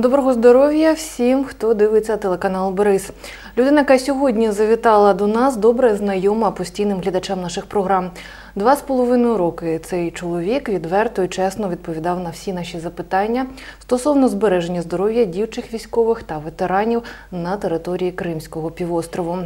Доброго здоров'я всім, хто дивиться телеканал Борис. Людина, яка сьогодні завітала до нас, добре знайома постійним глядачам наших програм. Два з половиною роки цей чоловік відверто і чесно відповідав на всі наші запитання стосовно збереження здоров'я дівчих військових та ветеранів на території Кримського півострову.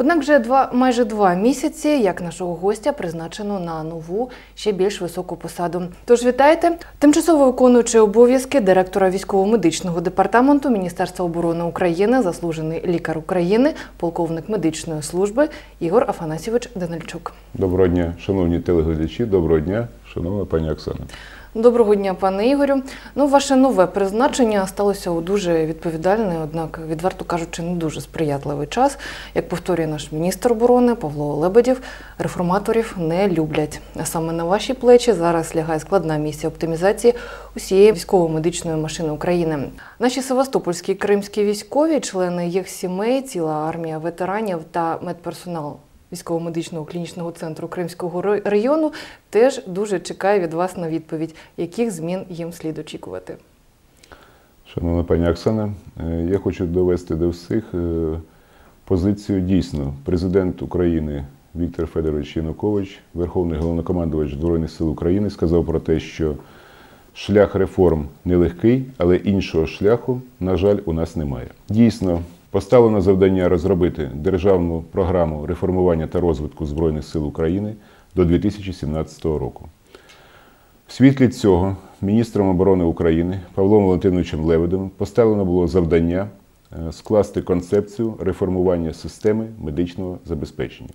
Однак вже два майже два місяці, як нашого гостя призначено на нову, ще більш високу посаду. Тож вітайте, тимчасово виконуючи обов'язки директора військово-медичного департаменту Міністерства оборони України, заслужений лікар України, полковник медичної служби Ігор Афанасьович Данильчук. Доброго дня, шановні телеглядачі, доброго дня, шановна пані Оксана. Доброго дня, пане Ігорю. Ну, ваше нове призначення сталося у дуже відповідальний, однак, відверто кажучи, не дуже сприятливий час. Як повторює наш міністр оборони Павло Лебедєв, реформаторів не люблять. А саме на ваші плечі зараз лягає складна місія оптимізації усієї військово-медичної машини України. Наші Севастопольські кримські військові, члени їх сімей, ціла армія ветеранів та медперсонал військово-медичного клінічного центру Кримського району теж дуже чекає від вас на відповідь, яких змін їм слід очікувати. Шановна пані Оксана, е, я хочу довести до всіх е, позицію дійсно. Президент України Віктор Федорович Янукович, Верховний головнокомандувач Збройних сил України, сказав про те, що шлях реформ нелегкий, але іншого шляху, на жаль, у нас немає. Дійсно. Поставлено завдання розробити державну програму реформування та розвитку Збройних сил України до 2017 року. В світлі цього міністром оборони України Павлом Валентиновичем Леведом поставлено було завдання е, скласти концепцію реформування системи медичного забезпечення.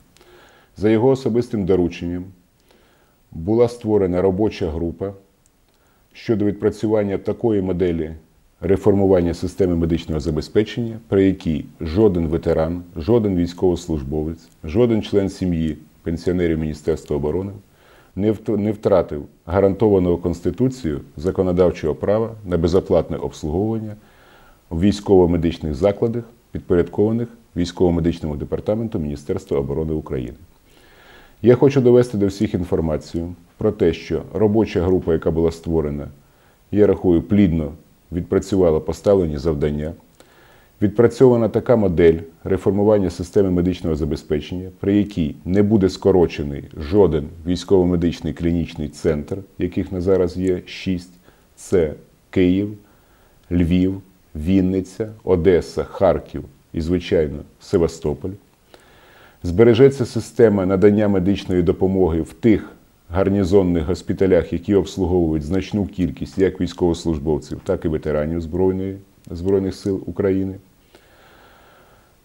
За його особистим дорученням була створена робоча група щодо відпрацювання такої моделі реформування системи медичного забезпечення, при якій жоден ветеран, жоден військовослужбовець, жоден член сім'ї пенсіонерів Міністерства оборони не втратив гарантованого Конституцією законодавчого права на безоплатне обслуговування в військово-медичних закладах, підпорядкованих військово-медичному департаменту Міністерства оборони України. Я хочу довести до всіх інформацію про те, що робоча група, яка була створена, я рахую, плідно відпрацювала поставлені завдання. Відпрацьована така модель реформування системи медичного забезпечення, при якій не буде скорочений жоден військово-медичний клінічний центр, яких на зараз є шість: це Київ, Львів, Вінниця, Одеса, Харків і, звичайно, Севастополь. Збережеться система надання медичної допомоги в тих гарнізонних госпіталях, які обслуговують значну кількість як військовослужбовців, так і ветеранів Збройної, Збройних сил України.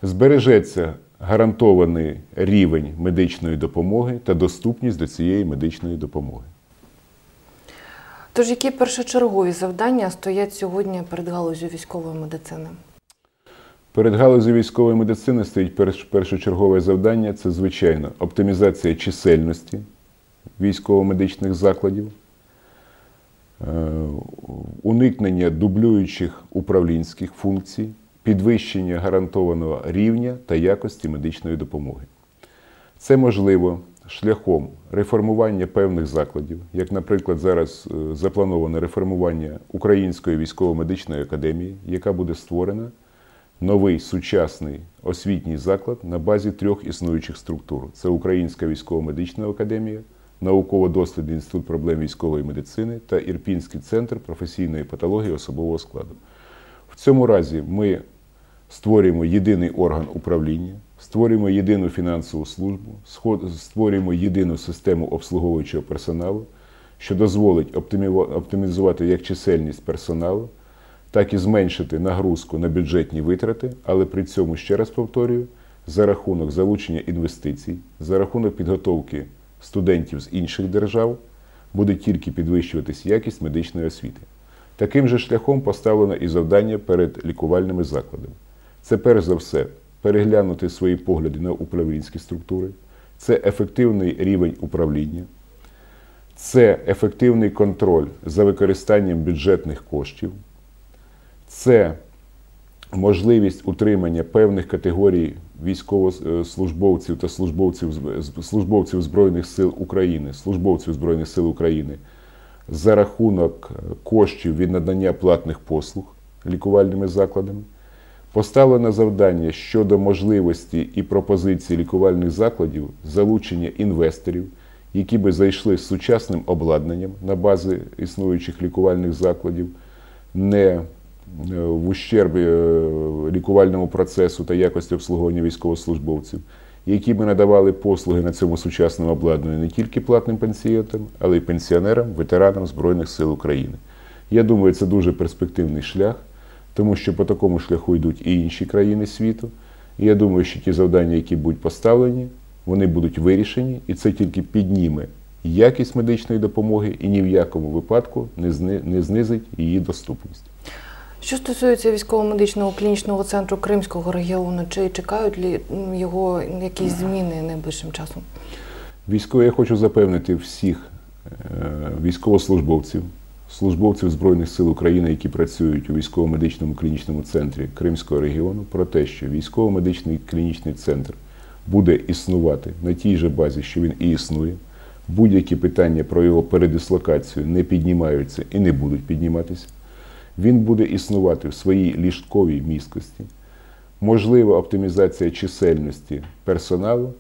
Збережеться гарантований рівень медичної допомоги та доступність до цієї медичної допомоги. Тож, які першочергові завдання стоять сьогодні перед галузю військової медицини? Перед галузю військової медицини стоїть першочергове завдання це, звичайно, оптимізація чисельності військово-медичних закладів, е, уникнення дублюючих управлінських функцій, підвищення гарантованого рівня та якості медичної допомоги. Це можливо шляхом реформування певних закладів, як, наприклад, зараз е, заплановане реформування Української військово-медичної академії, яка буде створена. Новий сучасний освітній заклад на базі трьох існуючих структур: це Українська військово-медична академія, науково-дослідний інститут проблем військової медицини та Ірпінський центр професійної патології особового складу. В цьому разі ми створюємо єдиний орган управління, створюємо єдину фінансову службу, створюємо єдину систему обслуговуючого персоналу, що дозволить оптимізувати як чисельність персоналу, так і зменшити нагрузку на бюджетні витрати, але при цьому, ще раз повторюю, за рахунок залучення інвестицій, за рахунок підготовки студентів з інших держав буде тільки підвищуватись якість медичної освіти. Таким же шляхом поставлено і завдання перед лікувальними закладами. Це перш за все переглянути свої погляди на управлінські структури, це ефективний рівень управління, це ефективний контроль за використанням бюджетних коштів, це можливість утримання певних категорій військовослужбовців та службовців службовців Збройних сил України, службовців Збройних сил України за рахунок коштів від надання платних послуг. лікувальними закладами. Поставлено завдання щодо можливості і пропозиції лікувальних закладів залучення інвесторів, які би зайшли з сучасним обладнанням на бази існуючих лікувальних закладів, не е, в ущерб е, лікувальному процесу та якості обслуговування військовослужбовців, які би надавали послуги на цьому сучасному обладнанні не тільки платним пацієнтам, але й пенсіонерам, ветеранам Збройних сил України. Я думаю, це дуже перспективний шлях, тому що по такому шляху йдуть і інші країни світу. І я думаю, що ті завдання, які будуть поставлені, вони будуть вирішені, і це тільки підніме якість медичної допомоги і ні в якому випадку не знизить її доступність. Що стосується військово-медичного клінічного центру Кримського регіону, чи чекають м, його якісь зміни найближчим часом? Військово, я хочу запевнити всіх е, військовослужбовців, службовців Збройних сил України, які працюють у військово-медичному клінічному центрі Кримського регіону, про те, що військово-медичний клінічний центр буде існувати на тій же базі, що він і існує. Будь-які питання про його передислокацію не піднімаються і не будуть підніматися. Він буде існувати в своїй ліжковій місткості. Можлива оптимізація чисельності персоналу.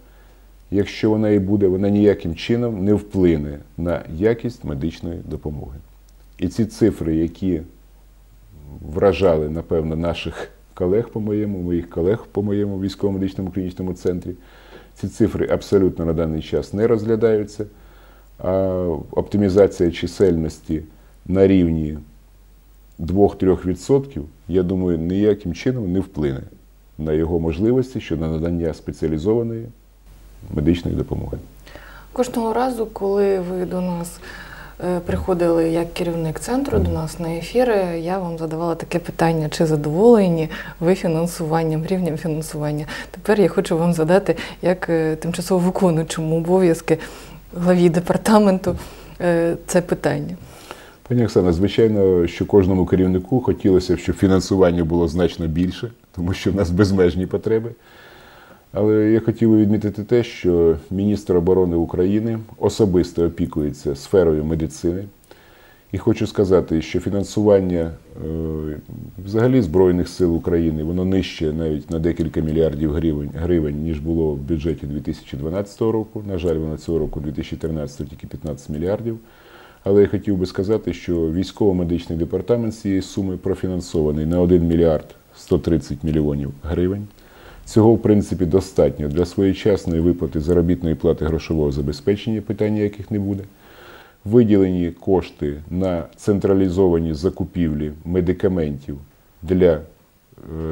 Якщо вона і буде, вона ніяким чином не вплине на якість медичної допомоги. І ці цифри, які вражали, напевно, наших колег по моєму, моїх колег по моєму військово-медичному клінічному центрі, ці цифри абсолютно на даний час не розглядаються. А оптимізація чисельності на рівні 2-3%, я думаю, ніяким чином не вплине на його можливості щодо надання спеціалізованої медичної допомоги. Кожного разу, коли ви до нас е, приходили як керівник центру до нас на ефіри, я вам задавала таке питання, чи задоволені ви фінансуванням, рівнем фінансування. Тепер я хочу вам задати як е, тимчасово виконуючому обов'язки главі департаменту е, це питання. Пані Оксана, звичайно, що кожному керівнику хотілося б, щоб фінансування було значно більше, тому що в нас безмежні потреби. Але я хотів би відмітити те, що міністр оборони України особисто опікується сферою медицини. І хочу сказати, що фінансування е, взагалі Збройних сил України воно нижче навіть на декілька мільярдів гривень, гривень, ніж було в бюджеті 2012 року. На жаль, воно цього року 2013 тільки 15 мільярдів. Але я хотів би сказати, що військово-медичний департамент з цієї суми профінансований на 1 мільярд 130 мільйонів гривень. Цього, в принципі, достатньо для своєчасної виплати заробітної плати грошового забезпечення, питання яких не буде. Виділені кошти на централізовані закупівлі медикаментів для е,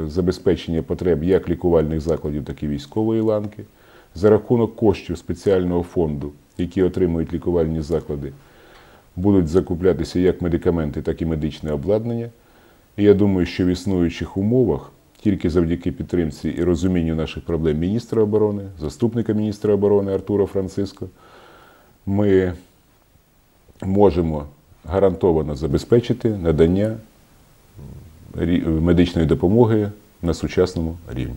забезпечення потреб як лікувальних закладів, так і військової ланки. За рахунок коштів спеціального фонду, які отримують лікувальні заклади, будуть закуплятися як медикаменти, так і медичне обладнання. І я думаю, що в існуючих умовах, тільки завдяки підтримці і розумінню наших проблем міністра оборони, заступника міністра оборони Артура Франциско, ми можемо гарантовано забезпечити надання медичної допомоги на сучасному рівні.